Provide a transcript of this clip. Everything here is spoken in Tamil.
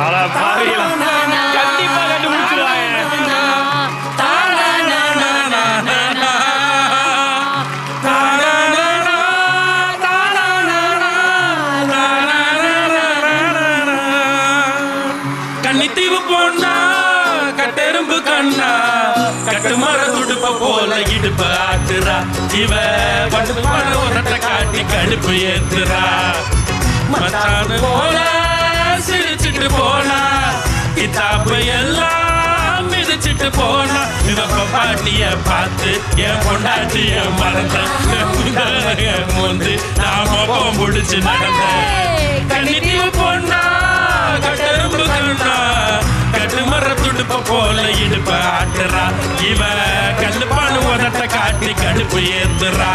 அட கண்டிப்பா கண்டுபிடிச்சிருவாங்க கன்னித்தீவு போனா கட்டெரும்பு கண்ணா கட்டு மர துடுப்ப போல இடுப்ப ஆட்டுறா இவ பட்டு பட உரத்தை காட்டி கடுப்பு ஏத்துறா. மச்சானு போல கித்தாப்பு எல்லாம் மிதிச்சிட்டு போனா இவப்ப பாட்டிய பார்த்து என் பொண்டாட்டிய மறந்தேன் முந்து நாம முடிச்சு நடந்தேன் கன்னித்தீவு போனா கட்டெரும்பு கண்ணா கட்டு மர துடுப்ப போல இடுப்ப ஆட்டுறா இவ கல்லுப்பானு உதட்ட காட்டி கடுப்பு பா.